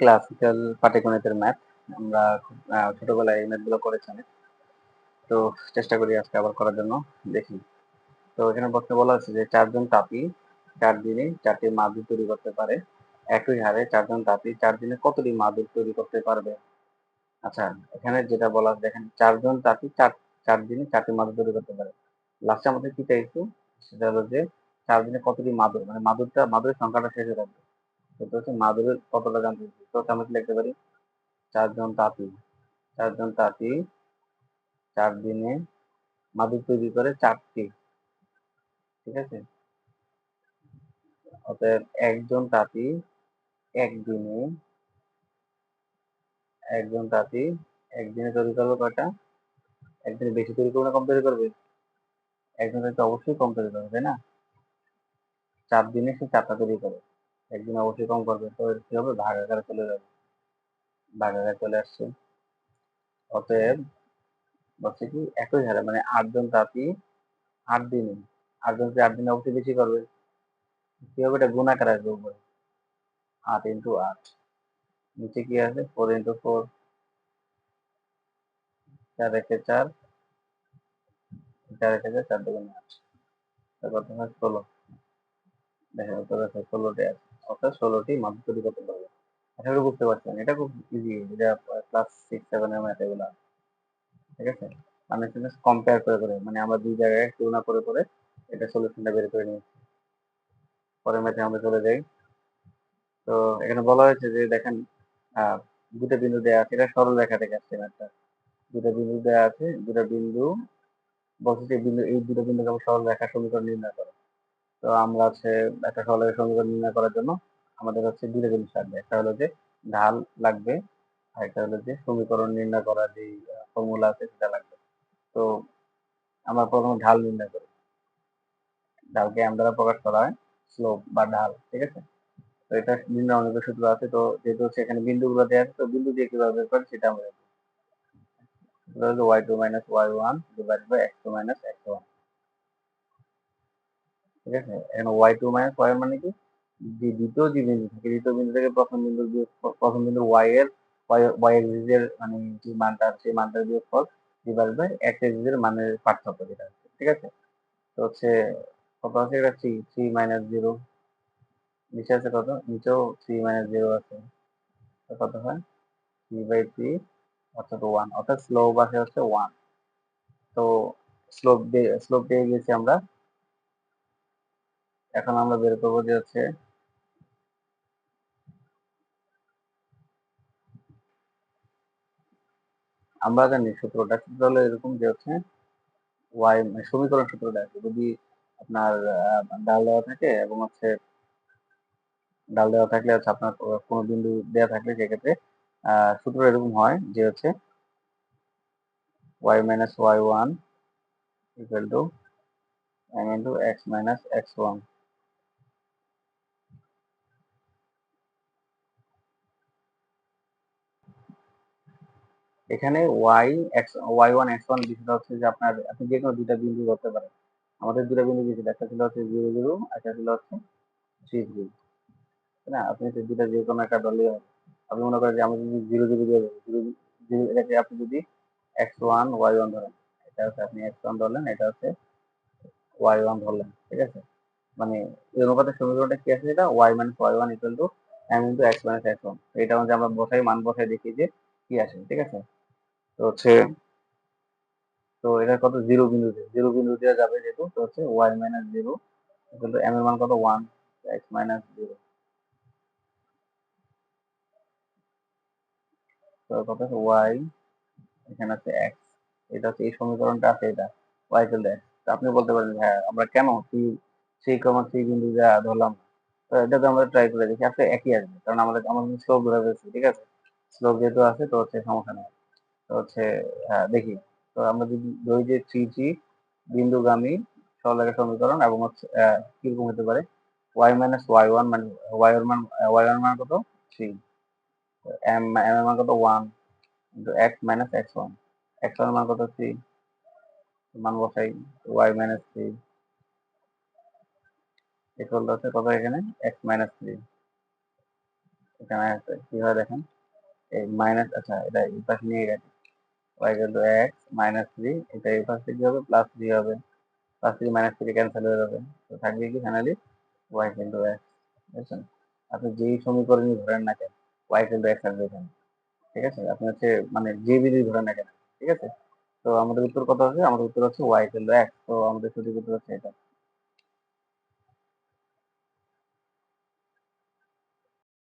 Classical পাটিগণিতের math আমরা ছোটবেলায় এই ম্যাথগুলো করেছি। তো চেষ্টা করি আজকে আবার করার জন্য, দেখি। তো এখানে প্রশ্নে বলা আছে যে, চারজন তাপি, চার দিনে চারটি মাদুর তৈরি করতে পারে। একই হারে চারজন তাপি, চার দিনে কতটি মাদুর তৈরি করতে পারবে? আচ্ছা এখানে যেটা বলা আছে দেখেন, চারজন তাপি, চার চার দিনে চারটি মাদুর তৈরি করতে পারে। লাস্টে আমাদের কি চাইছে? সেটা হলো যে, চার দিনে কতটি মাদুর মানে মাদুরটা, মাদুরের সংখ্যাটা শেষ হয়ে যাবে। সেটা হচ্ছে মাদুরের কতটা জানতে। তো আমরা লিখতে পারি চারজন তাঁতি। চারজন তাঁতি চার দিনে মাদুর তৈরি করে চারটি। ঠিক আছে? অতএব একজন তাঁতি একদিনে, একজন তাঁতি একদিনে তৈরি করবে কয়টা? একদিনে বেশি তৈরি করবে না কম তৈরি করবে? একজন তাঁতি অবশ্যই কম তৈরি করবে, তাই না? চার দিনে সে চারটা তৈরি করে। একদিন অবশ্যই কম করবে। তো কি হবে? ভাগ আকারে চলে যাবে। ভাগ আকারে চলে আসছে। অতএব বলছে কি? একই হারে মানে আটজন তাঁতি আট দিনে। আটজন আট দিনে অবশ্যই বেশি করবে। কি হবে? এটা গুণ আকারে আসবে উপরে। আট ইন্টু আট। নিচে কি আছে? ফোর ইন্টু ফোর চার একে চার। চার একে চার চার দুগুণে আট। তারপর তোমার ষোলো। দেখা আছে ষোলোটি আছে। অর্থাৎ ষোলোটি মাত্র তৈরি করতে পারবে আশা করি বুঝতে পারছেন, এটা খুব ইজি এটা ক্লাস সিক্স সেভেন এর ম্যাথ এগুলা। ঠিক আছে? মানে কম্পেয়ার করে করে। মানে আমরা দুই জায়গায় তুলনা করে করে এটা সলিউশনটা বের করে নিয়েছি। পরের ম্যাথে আমরা চলে যাই। তো এখানে বলা হয়েছে যে, দেখেন দুটো বিন্দু দেওয়া আছে, এটা সরল রেখা থেকে আসছে ম্যাথটা দুটো বিন্দু দেওয়া আছে, দুটো বিন্দু বলছে যে বিন্দু, এই দুটো বিন্দুকে আমরা সরল রেখা সমীকরণ নির্ণয় করো। তো আমরা হচ্ছে একটা সরলের সমীকরণ নির্ণয় করার জন্য আমাদের হচ্ছে দুটো জিনিস লাগবে। একটা হলো যে ঢাল লাগবে আর একটা হলো যে সমীকরণ নির্ণয় করার যে ফর্মুলা আছে সেটা লাগবে। তো আমরা প্রথমে ঢাল নির্ণয় করি। ঢালকে এম দ্বারা প্রকাশ করা হয় স্লোপ বা ঢাল, ঠিক আছে? তো এটা নির্ণয় অনেক সূত্র আছে, তো যেহেতু হচ্ছে এখানে বিন্দুগুলো দেওয়া আছে, তো বিন্দু দিয়ে কীভাবে বের করে সেটা আমরা Y two minus Y one divide by X two minus X one ঠিক আছে? এখানে ওয়াই টু মাইনাস ওয়াই মানে কি? যে দ্বিতীয় যে বিন্দু থাকে, দ্বিতীয় বিন্দু থেকে প্রথম বিন্দু প্রথম বিন্দু ওয়াই এর ওয়াই এক্সিস এর মানে যে মানটা সেই মানটার বিয়োগ ফল ডিভাইড বাই এক্স এক্সিস এর মানের পার্থক্য যেটা আছে, ঠিক আছে? তো হচ্ছে কত আছে? এটা থ্রি থ্রি মাইনাস জিরো নিচে আছে কত? নিচেও থ্রি মাইনাস জিরো আছে। কত হয়? থ্রি বাই থ্রি অর্থাৎ ওয়ান অর্থাৎ স্লোপ আছে হচ্ছে ওয়ান তো স্লোপ স্লোপ পেয়ে গেছি আমরা এখন আমরা বের করব যে হচ্ছে আমরা জানি সূত্রটা, সূত্র হলো এরকম যে হচ্ছে ওয়াই সমীকরণ সূত্রটা যদি আপনার ডাল দেওয়া থাকে এবং হচ্ছে ডাল দেওয়া থাকলে হচ্ছে আপনার কোনো বিন্দু দেওয়া থাকলে সেক্ষেত্রে সূত্র এরকম হয় যে হচ্ছে y minus y1 equal to m into x minus x1 এখানে y x y1 x1 বিষয়টা হচ্ছে যে আপনার, আপনি যে কোনো দুইটা বিন্দু করতে পারেন। আমাদের দুটো বিন্দু দিয়েছিল একটা ছিল হচ্ছে জিরো জিরো একটা ছিল হচ্ছে থ্রি থ্রি না? আপনি তো দুটা যে কোনো একটা দলে আপনি মনে করেন যে আমি যদি জিরো জিরো দিয়ে জিরো জিরো এটাকে আপনি যদি এক্স ওয়ান ওয়াই ওয়ান ধরেন, এটা হচ্ছে আপনি এক্স ওয়ান ধরলেন, এটা হচ্ছে ওয়াই ওয়ান ধরলেন, ঠিক আছে? মানে এই অনুপাতের সমীকরণটা কি আছে? এটা Y minus Y one equal to M into X minus X one এটা হচ্ছে আমরা বসাই, মান বসাই দেখি যে কি আসে, ঠিক আছে? তো হচ্ছে, তো এটা কত? জিরো বিন্দু জিরো বিন্দু যাবে যেহেতু, তো হচ্ছে Y minus zero to M এর মান কত? ওয়ান এক্স মাইনাস জিরো কত আছে? ওয়াই এখানে আছে এক্স এটা হচ্ছে এই সমীকরণটা আছে, এটা ওয়াই আপনি বলতে পারেন হ্যাঁ আমরা কেন সি সি কমা সি বিন্দু যা ধরলাম? তো এটা তো আমরা ট্রাই করে দেখি আসলে একই আসবে। কারণ আমাদের আমাদের স্লোপ ধরে ঠিক আছে? স্লোপ যেহেতু আছে, তো হচ্ছে সমস্যা নেই। হচ্ছে হ্যাঁ দেখি। তো আমরা যদি ধরি যে থ্রি থ্রি বিন্দুগামী সরলরেখা সমীকরণ এবং হচ্ছে কীরকম হতে পারে? ওয়াই মাইনাস ওয়াই ওয়ান মানে ওয়াই এর মান ওয়াই এর মান কত? থ্রি এম এম এর মান কত? One into X minus X one X one মান কত? থ্রি মান বসাই ওয়াই মাইনাস থ্রি ইকুয়াল হচ্ছে কত এখানে? এক্স মাইনাস থ্রি এখানে আছে, কি হয় দেখেন? এই মাইনাস আচ্ছা এটা এই পাশে নিয়ে গেছে। Y two X minus three এটা এই পাশে কি হবে প্লাস থ্রি হবে। Plus three minus three cancel হয়ে যাবে। তো থাকবে কি ফাইনালি ওয়াই টু এক্স বুঝছেন? আপনি যেই সমীকরণই ধরেন না কেন ওয়াই টু এক্স আসবে এখানে, ঠিক আছে? আপনি হচ্ছে মানে যে বিধি ধরেন না কেন, ঠিক আছে? তো আমাদের উত্তর কত আছে আমাদের উত্তর হচ্ছে ওয়াই টু এক্স তো আমাদের সঠিক উত্তর হচ্ছে এটা।